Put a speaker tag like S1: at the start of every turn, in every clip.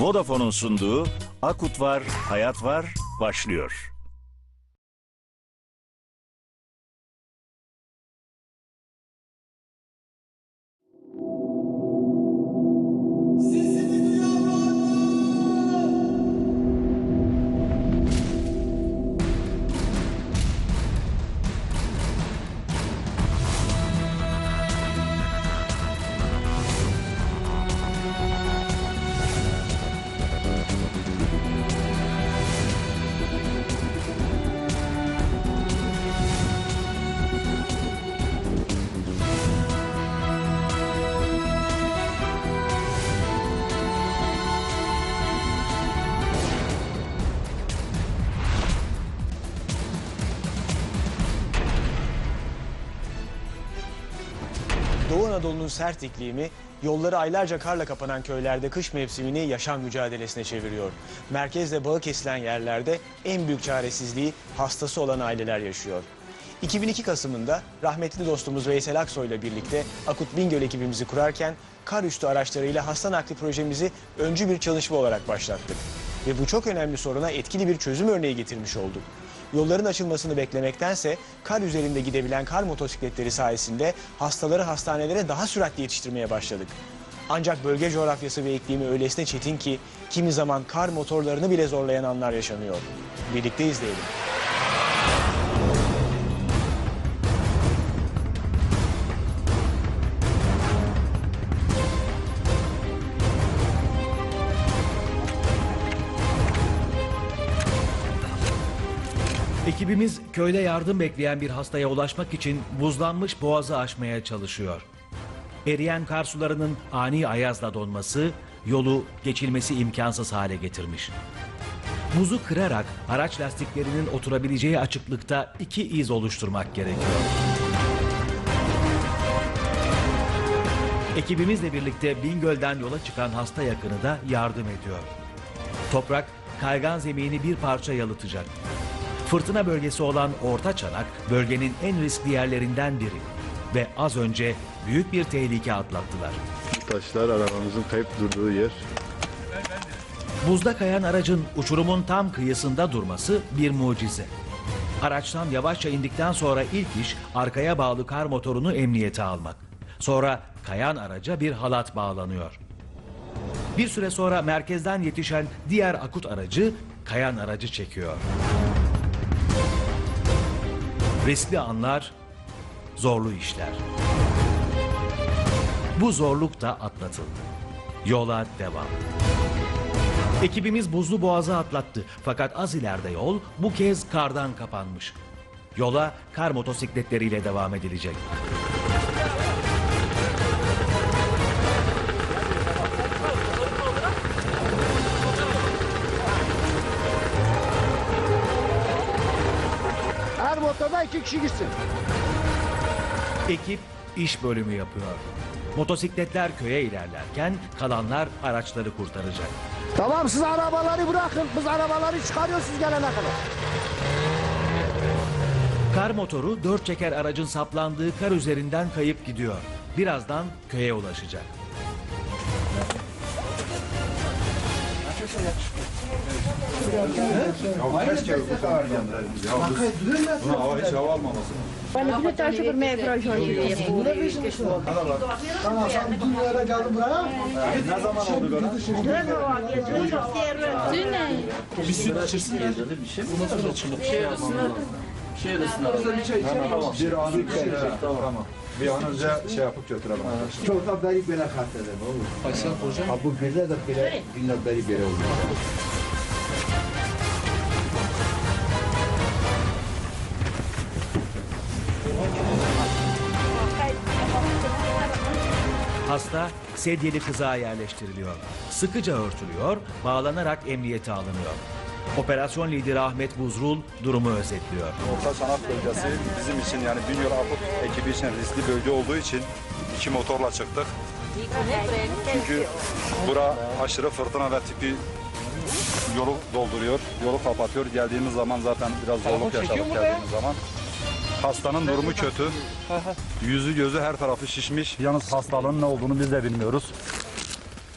S1: Vodafone'un sunduğu Akut Var, Hayat Var başlıyor.
S2: Anadolu'nun sert iklimi yolları aylarca karla kapanan köylerde kış mevsimini yaşam mücadelesine çeviriyor. Merkezle bağı kesilen yerlerde en büyük çaresizliği hastası olan aileler yaşıyor. 2002 Kasım'ında rahmetli dostumuz Veysel Aksoy ile birlikte Akut Bingöl ekibimizi kurarken kar üstü araçlarıyla hasta nakli projemizi öncü bir çalışma olarak başlattık. Ve bu çok önemli soruna etkili bir çözüm örneği getirmiş olduk. Yolların açılmasını beklemektense kar üzerinde gidebilen kar motosikletleri sayesinde hastaları hastanelere daha süratli yetiştirmeye başladık. Ancak bölge coğrafyası ve iklimi öylesine çetin ki kimi zaman kar motorlarını bile zorlayan anlar yaşanıyor. Birlikte izleyelim.
S3: Ekibimiz köyde yardım bekleyen bir hastaya ulaşmak için buzlanmış boğazı aşmaya çalışıyor. Eriyen kar sularının ani ayazla donması yolu geçilmesi imkansız hale getirmiş. Buzu kırarak araç lastiklerinin oturabileceği açıklıkta iki iz oluşturmak gerekiyor. Ekibimizle birlikte Bingöl'den yola çıkan hasta yakını da yardım ediyor. Toprak kaygan zemini bir parça yalıtacak. Fırtına bölgesi olan Orta Çanak bölgenin en riskli yerlerinden biri. Ve az önce büyük bir tehlike atlattılar.
S4: Taşlar arabamızın kayıp durduğu yer.
S3: Buzda kayan aracın uçurumun tam kıyısında durması bir mucize. Araçtan yavaşça indikten sonra ilk iş arkaya bağlı kar motorunu emniyete almak. Sonra kayan araca bir halat bağlanıyor. Bir süre sonra merkezden yetişen diğer akut aracı kayan aracı çekiyor. Riskli anlar, zorlu işler. Bu zorluk da atlatıldı. Yola devam. Ekibimiz buzlu boğazı atlattı fakat az ileride yol bu kez kardan kapanmış. Yola kar motosikletleriyle devam edilecek.
S5: İki kişi gitsin.
S3: Ekip iş bölümü yapıyor. Motosikletler köye ilerlerken kalanlar araçları kurtaracak.
S5: Tamam siz arabaları bırakın. Biz arabaları çıkarıyoruz siz gelene kadar.
S3: Kar motoru dört çeker aracın saplandığı kar üzerinden kayıp gidiyor. Birazdan köye ulaşacak.
S6: Bana bir tane şükür meyve projesi
S4: Bir an önce şey yapıp götürelim.
S7: Çok beri belə xəstədir. Aysel hocam. Ha, bu belə də belə günlər beri belə olur.
S3: Hasta sedyeli kızağa yerleştiriliyor. Sıkıca örtülüyor, bağlanarak emniyete alınıyor. Operasyon lideri Ahmet Buzrul durumu özetliyor.
S4: Orta Çanak bölgesi bizim için yani Bingöl Akut ekibi için riskli bölge olduğu için iki motorla çıktık. Çünkü bura aşırı fırtına ve tipi yolu dolduruyor, yolu kapatıyor. Geldiğimiz zaman zaten biraz zorluk yaşadık geldiğimiz zaman. Hastanın durumu kötü. Yüzü gözü her tarafı şişmiş. Yalnız hastalığın ne olduğunu biz de bilmiyoruz.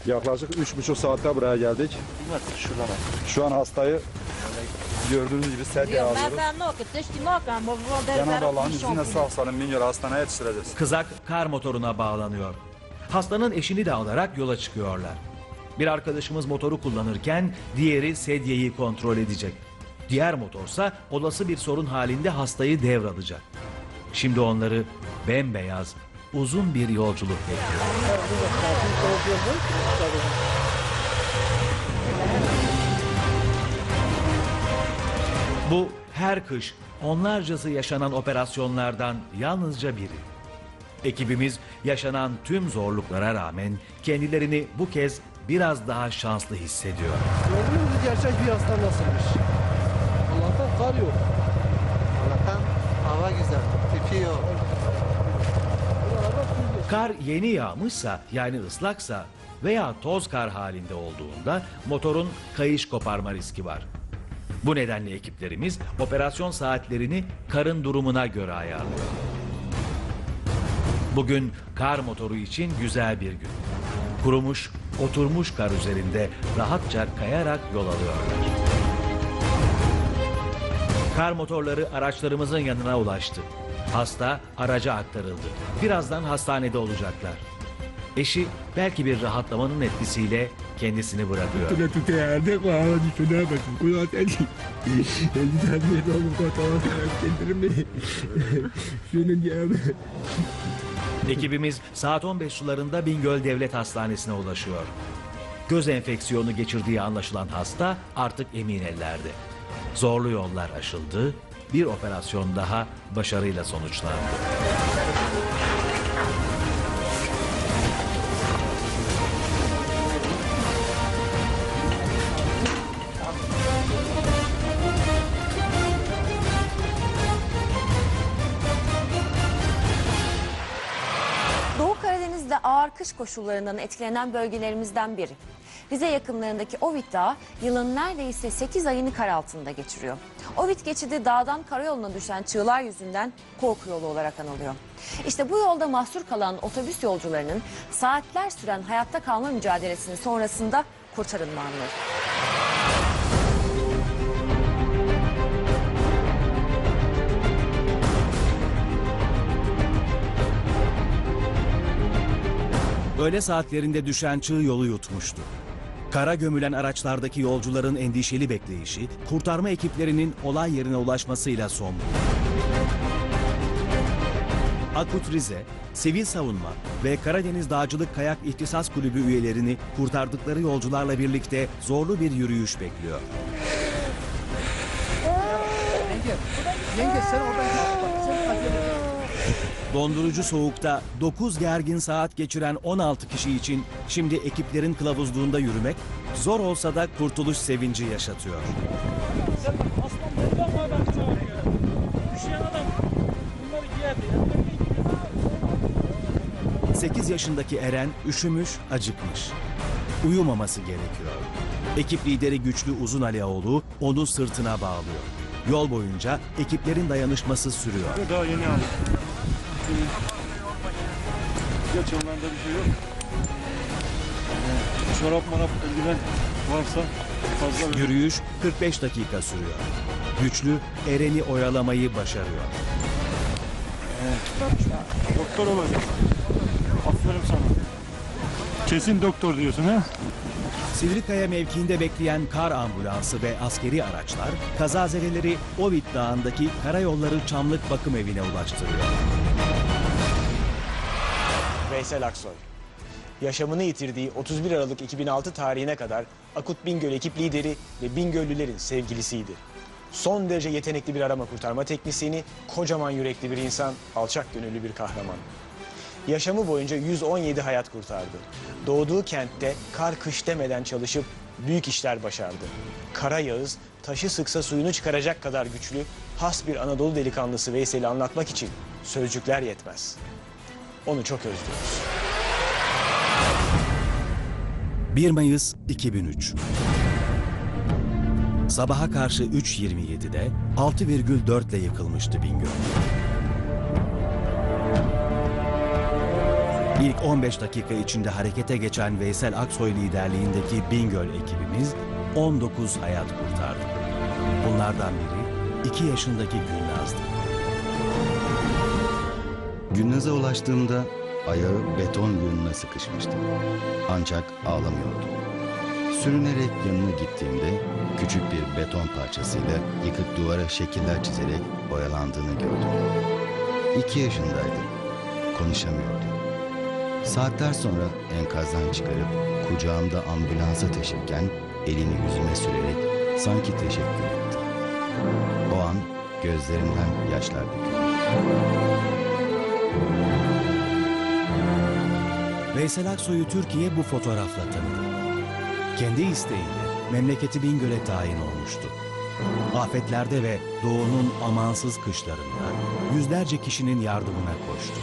S4: Yaklaşık üç buçuk saatte buraya geldik. Şu an hastayı gördüğünüz gibi sedyeye alıyoruz. Cenab-ı Allah'ın izniyle sağ salim Bingöl'ü hastaneye yetiştireceğiz.
S3: Kızak kar motoruna bağlanıyor. Hastanın eşini de alarak yola çıkıyorlar. Bir arkadaşımız motoru kullanırken diğeri sedyeyi kontrol edecek. Diğer motorsa olası bir sorun halinde hastayı devralacak. Şimdi onları bembeyaz, uzun bir yolculuk bekliyor. Bu her kış onlarcası yaşanan operasyonlardan yalnızca biri. Ekibimiz yaşanan tüm zorluklara rağmen kendilerini bu kez biraz daha şanslı hissediyor.
S5: Gördünüz mü gerçek bir hasta nasılmış? Allah'tan kar yok.
S8: Allah'tan hava güzel, tipi yok.
S3: Kar yeni yağmışsa yani ıslaksa veya toz kar halinde olduğunda motorun kayış koparma riski var. Bu nedenle ekiplerimiz operasyon saatlerini karın durumuna göre ayarlıyor. Bugün kar motoru için güzel bir gün. Kurumuş, oturmuş kar üzerinde rahatça kayarak yol alıyorlar. Kar motorları araçlarımızın yanına ulaştı. Hasta araca aktarıldı. Birazdan hastanede olacaklar. Eşi belki bir rahatlamanın etkisiyle kendisini bırakıyor. Ekibimiz saat 15 sularında Bingöl Devlet Hastanesi'ne ulaşıyor. Göz enfeksiyonu geçirdiği anlaşılan hasta artık emin ellerde. Zorlu yollar aşıldı, bir operasyon daha başarıyla sonuçlandı.
S9: Doğu Karadeniz'de ağır kış koşullarından etkilenen bölgelerimizden biri. Rize yakınlarındaki Ovid Dağı yılın neredeyse 8 ayını kar altında geçiriyor. Ovid geçidi dağdan karayoluna düşen çığlar yüzünden korku yolu olarak anılıyor. İşte bu yolda mahsur kalan otobüs yolcularının saatler süren hayatta kalma mücadelesinin sonrasında kurtarılma anları.
S3: Öğle saatlerinde düşen çığ yolu yutmuştu. Kara gömülen araçlardaki yolcuların endişeli bekleyişi, kurtarma ekiplerinin olay yerine ulaşmasıyla son buldu. Akut Rize, Sivil Savunma ve Karadeniz Dağcılık Kayak İhtisas Kulübü üyelerini kurtardıkları yolcularla birlikte zorlu bir yürüyüş bekliyor.
S5: Yenge sen oradan
S3: Dondurucu soğukta 9 gergin saat geçiren 16 kişi için şimdi ekiplerin kılavuzluğunda yürümek zor olsa da kurtuluş sevinci yaşatıyor. 8 yaşındaki Eren üşümüş, acıkmış. Uyumaması gerekiyor. Ekip lideri güçlü Uzun Alioğlu onu sırtına bağlıyor. Yol boyunca ekiplerin dayanışması sürüyor.
S1: Daha yeni aldım. Geç onlarda bir şey yok. Çorap marap eldiven varsa fazla
S3: Yürüyüş 45 dakika sürüyor. Güçlü Eren'i oyalamayı başarıyor.
S1: doktor olacak. Aferin sana. Kesin doktor diyorsun ha?
S3: Sivrikaya mevkiinde bekleyen kar ambulansı ve askeri araçlar kazazedeleri Ovid Dağı'ndaki Karayolları Çamlık Bakım Evi'ne ulaştırıyor.
S2: Veysel Aksoy. Yaşamını yitirdiği 31 Aralık 2006 tarihine kadar Akut Bingöl ekip lideri ve Bingöllülerin sevgilisiydi. Son derece yetenekli bir arama kurtarma teknisyeni, kocaman yürekli bir insan, alçak gönüllü bir kahraman. Yaşamı boyunca 117 hayat kurtardı. Doğduğu kentte kar kış demeden çalışıp büyük işler başardı. Kara Yağız taşı sıksa suyunu çıkaracak kadar güçlü, has bir Anadolu delikanlısı Veysel'i anlatmak için sözcükler yetmez. Onu çok özlüyoruz.
S3: 1 Mayıs 2003 Sabaha karşı 3.27'de 6,4 ile yıkılmıştı Bingöl. İlk 15 dakika içinde harekete geçen Veysel Aksoy liderliğindeki Bingöl ekibimiz 19 hayat kurtardı. Bunlardan biri 2 yaşındaki Gülnaz'dı.
S10: Gülnaz'a ulaştığımda ayağı beton yığınına sıkışmıştı. Ancak ağlamıyordu. Sürünerek yanına gittiğimde küçük bir beton parçasıyla yıkık duvara şekiller çizerek boyalandığını gördüm. İki yaşındaydı. Konuşamıyordu. Saatler sonra enkazdan çıkarıp kucağımda ambulansa taşırken elini yüzüme sürerek sanki teşekkür etti. O an gözlerinden yaşlar döküldü.
S3: Veysel Aksoy'u Türkiye bu fotoğrafla tanıdı. Kendi isteğiyle memleketi Bingöl'e tayin olmuştu. Afetlerde ve doğunun amansız kışlarında yüzlerce kişinin yardımına koştu.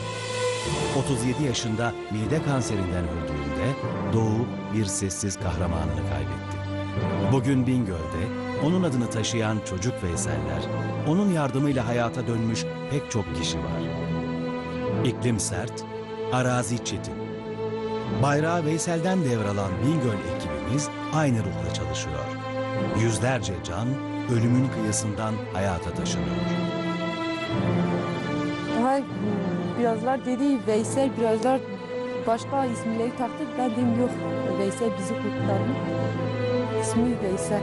S3: 37 yaşında mide kanserinden öldüğünde Doğu bir sessiz kahramanını kaybetti. Bugün Bingöl'de onun adını taşıyan çocuk Veyseller, onun yardımıyla hayata dönmüş pek çok kişi var. İklim sert, arazi çetin. Bayrağı Veysel'den devralan Bingöl ekibimiz aynı ruhla çalışıyor. Yüzlerce can ölümün kıyısından hayata taşınıyor.
S6: Daha birazlar dedi Veysel birazlar başka isimleri taktı. Ben dedim yok Veysel bizi kurtardı. İsmi Veysel.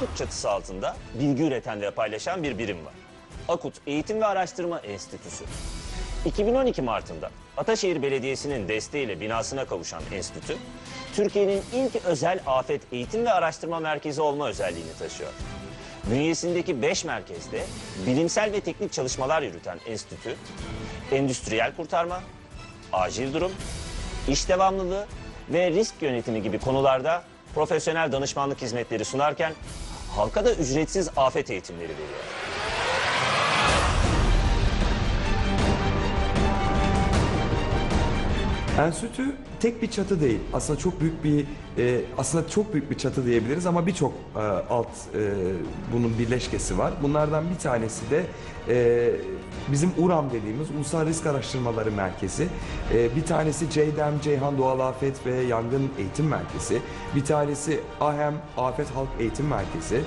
S11: Akut çatısı altında bilgi üreten ve paylaşan bir birim var. Akut Eğitim ve Araştırma Enstitüsü. 2012 Mart'ında Ataşehir Belediyesi'nin desteğiyle binasına kavuşan enstitü, Türkiye'nin ilk özel afet eğitim ve araştırma merkezi olma özelliğini taşıyor. Bünyesindeki 5 merkezde bilimsel ve teknik çalışmalar yürüten enstitü, endüstriyel kurtarma, acil durum, iş devamlılığı ve risk yönetimi gibi konularda profesyonel danışmanlık hizmetleri sunarken halka da ücretsiz afet eğitimleri veriyor.
S12: Enstitü tek bir çatı değil. Aslında çok büyük bir e, aslında çok büyük bir çatı diyebiliriz ama birçok e, alt e, bunun birleşkesi var. Bunlardan bir tanesi de e, bizim URAM dediğimiz Ulusal Risk Araştırmaları Merkezi. E, bir tanesi CEYDEM, Ceyhan Doğal Afet ve Yangın Eğitim Merkezi. Bir tanesi AHEM, Afet Halk Eğitim Merkezi.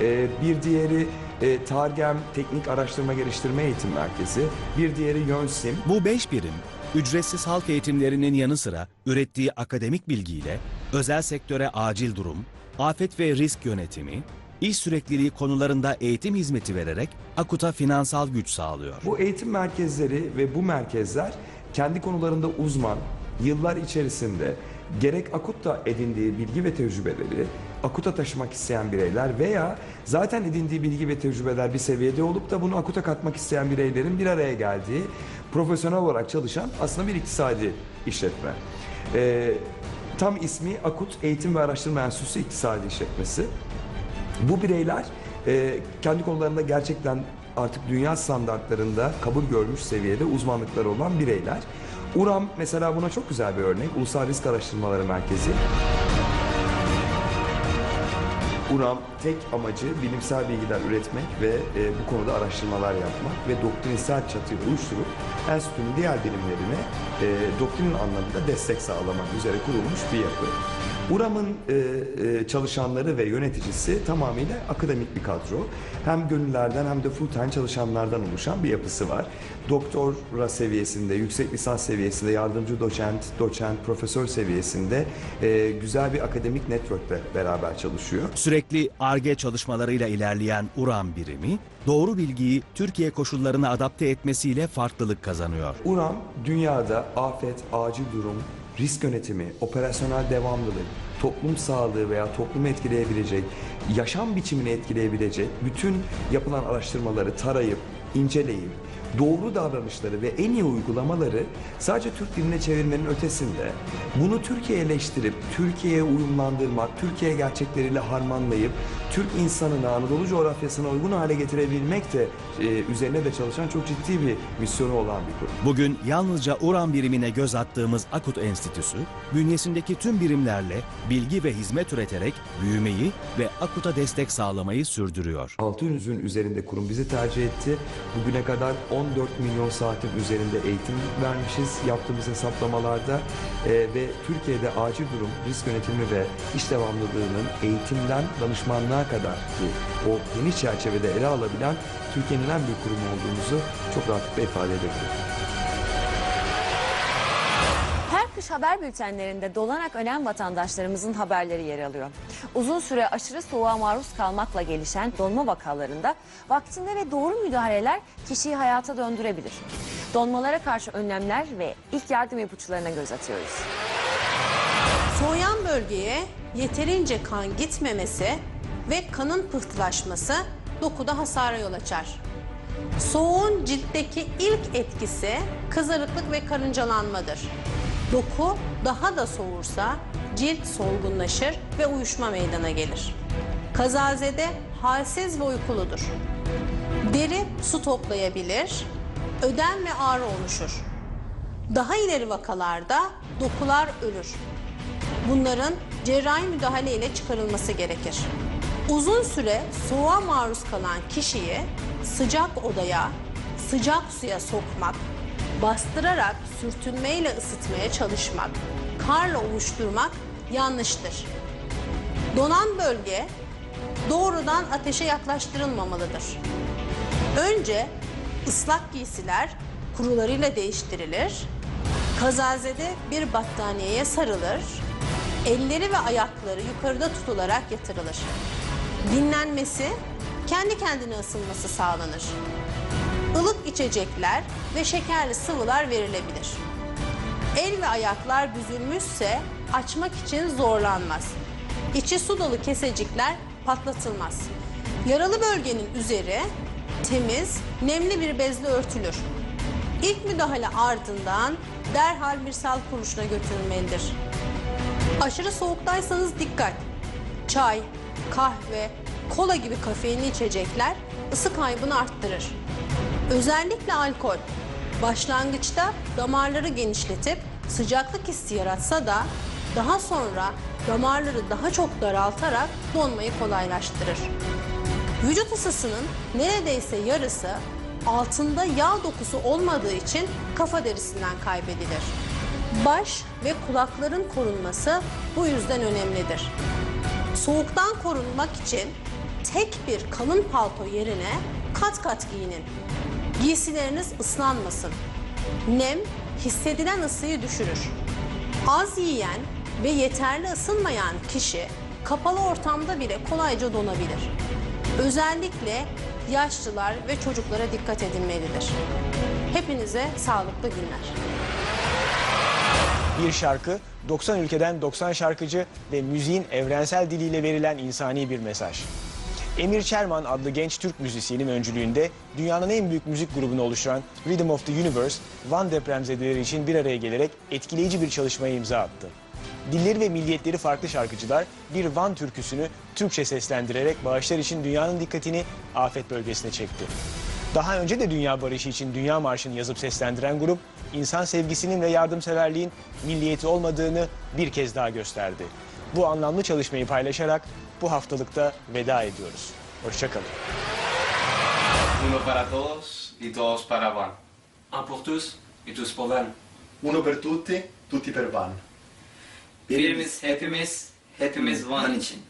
S12: E, bir diğeri e, TARGEM, Teknik Araştırma Geliştirme Eğitim Merkezi. Bir diğeri YÖNSİM.
S3: Bu beş birim ücretsiz halk eğitimlerinin yanı sıra ürettiği akademik bilgiyle özel sektöre acil durum, afet ve risk yönetimi, iş sürekliliği konularında eğitim hizmeti vererek AKUT'a finansal güç sağlıyor.
S12: Bu eğitim merkezleri ve bu merkezler kendi konularında uzman, yıllar içerisinde gerek AKUT'ta edindiği bilgi ve tecrübeleri AKUT'a taşımak isteyen bireyler veya zaten edindiği bilgi ve tecrübeler bir seviyede olup da bunu AKUT'a katmak isteyen bireylerin bir araya geldiği profesyonel olarak çalışan aslında bir iktisadi işletme. Ee, tam ismi AKUT Eğitim ve Araştırma Enstitüsü İktisadi İşletmesi. Bu bireyler e, kendi konularında gerçekten artık dünya standartlarında kabul görmüş seviyede uzmanlıkları olan bireyler. URAM mesela buna çok güzel bir örnek. Ulusal Risk Araştırmaları Merkezi. URAM tek amacı bilimsel bilgiler üretmek ve e, bu konuda araştırmalar yapmak ve doktrinsel çatıyı oluşturup enstitünün diğer bilimlerine e, doktrinin anlamında destek sağlamak üzere kurulmuş bir yapı. URAM'ın e, e, çalışanları ve yöneticisi tamamıyla akademik bir kadro. Hem gönüllerden hem de full time çalışanlardan oluşan bir yapısı var. Doktora seviyesinde, yüksek lisans seviyesinde, yardımcı doçent, doçent, profesör seviyesinde e, güzel bir akademik networkle beraber çalışıyor.
S3: Sürekli ARGE çalışmalarıyla ilerleyen URAM birimi, doğru bilgiyi Türkiye koşullarına adapte etmesiyle farklılık kazanıyor.
S12: URAM dünyada afet, acil durum, risk yönetimi, operasyonel devamlılık, toplum sağlığı veya toplumu etkileyebilecek, yaşam biçimini etkileyebilecek bütün yapılan araştırmaları tarayıp, inceleyip, doğru davranışları ve en iyi uygulamaları sadece Türk diline çevirmenin ötesinde bunu Türkiye'leştirip, Türkiye'ye uyumlandırmak, Türkiye gerçekleriyle harmanlayıp Türk insanını Anadolu coğrafyasına uygun hale getirebilmek de e, üzerine de çalışan çok ciddi bir misyonu olan bir kurum.
S3: Bugün yalnızca uran birimine göz attığımız Akut Enstitüsü, bünyesindeki tüm birimlerle bilgi ve hizmet üreterek büyümeyi ve Akut'a destek sağlamayı sürdürüyor.
S12: 600'ün üzerinde kurum bizi tercih etti. Bugüne kadar 14 milyon saatin üzerinde eğitim vermişiz yaptığımız hesaplamalarda Ee, ve Türkiye'de acil durum, risk yönetimi ve iş devamlılığının eğitimden danışmanlığa kadar ki o geniş çerçevede ele alabilen Türkiye'nin en büyük kurumu olduğumuzu çok rahatlıkla ifade edebilirim.
S9: Her kış haber bültenlerinde dolanak ölen vatandaşlarımızın haberleri yer alıyor. Uzun süre aşırı soğuğa maruz kalmakla gelişen donma vakalarında vaktinde ve doğru müdahaleler kişiyi hayata döndürebilir. Donmalara karşı önlemler ve ilk yardım ipuçlarına göz atıyoruz.
S13: Soğuyan bölgeye yeterince kan gitmemesi ve kanın pıhtılaşması dokuda hasara yol açar. Soğuğun ciltteki ilk etkisi kızarıklık ve karıncalanmadır. Doku daha da soğursa cilt solgunlaşır ve uyuşma meydana gelir. Kazazede halsiz ve uykuludur. Deri su toplayabilir, ödem ve ağrı oluşur. Daha ileri vakalarda dokular ölür. Bunların cerrahi müdahale ile çıkarılması gerekir. Uzun süre soğuğa maruz kalan kişiyi sıcak odaya, sıcak suya sokmak, bastırarak sürtünmeyle ısıtmaya çalışmak, karla ovuşturmak yanlıştır. Donan bölge doğrudan ateşe yaklaştırılmamalıdır. Önce ıslak giysiler kurularıyla değiştirilir, kazazede bir battaniyeye sarılır, elleri ve ayakları yukarıda tutularak yatırılır. Dinlenmesi, kendi kendine ısınması sağlanır. Ilık içecekler ve şekerli sıvılar verilebilir. El ve ayaklar büzülmüşse açmak için zorlanmaz. İçi su dolu kesecikler patlatılmaz. Yaralı bölgenin üzeri temiz, nemli bir bezle örtülür. İlk müdahale ardından derhal bir sağlık kuruluşuna götürülmelidir. Aşırı soğuktaysanız dikkat. Çay, kahve, kola gibi kafeinli içecekler ısı kaybını arttırır. Özellikle alkol başlangıçta damarları genişletip sıcaklık hissi yaratsa da daha sonra damarları daha çok daraltarak donmayı kolaylaştırır. Vücut ısısının neredeyse yarısı altında yağ dokusu olmadığı için kafa derisinden kaybedilir. Baş ve kulakların korunması bu yüzden önemlidir. Soğuktan korunmak için tek bir kalın palto yerine kat kat giyinin. Giysileriniz ıslanmasın. Nem hissedilen ısıyı düşürür. Az yiyen ve yeterli ısınmayan kişi kapalı ortamda bile kolayca donabilir. Özellikle yaşlılar ve çocuklara dikkat edilmelidir. Hepinize sağlıklı günler.
S2: Bir şarkı, 90 ülkeden 90 şarkıcı ve müziğin evrensel diliyle verilen insani bir mesaj. Emir Çerman adlı genç Türk müzisyenin öncülüğünde dünyanın en büyük müzik grubunu oluşturan Rhythm of the Universe, Van depremzedeleri için bir araya gelerek etkileyici bir çalışmaya imza attı. Dilleri ve milliyetleri farklı şarkıcılar bir Van türküsünü Türkçe seslendirerek bağışlar için dünyanın dikkatini afet bölgesine çekti. Daha önce de Dünya Barışı için Dünya Marşı'nı yazıp seslendiren grup, insan sevgisinin ve yardımseverliğin milliyeti olmadığını bir kez daha gösterdi. Bu anlamlı çalışmayı paylaşarak bu haftalıkta veda ediyoruz. Hoşçakalın.
S14: Uno para todos y todos para Van. Un pour tous et tous pour Van.
S15: Uno per tutti, tutti per Van.
S14: Birimiz hepimiz, hepimiz Van için.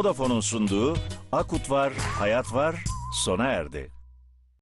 S16: Vodafone'un sunduğu Akut Var, Hayat Var sona erdi.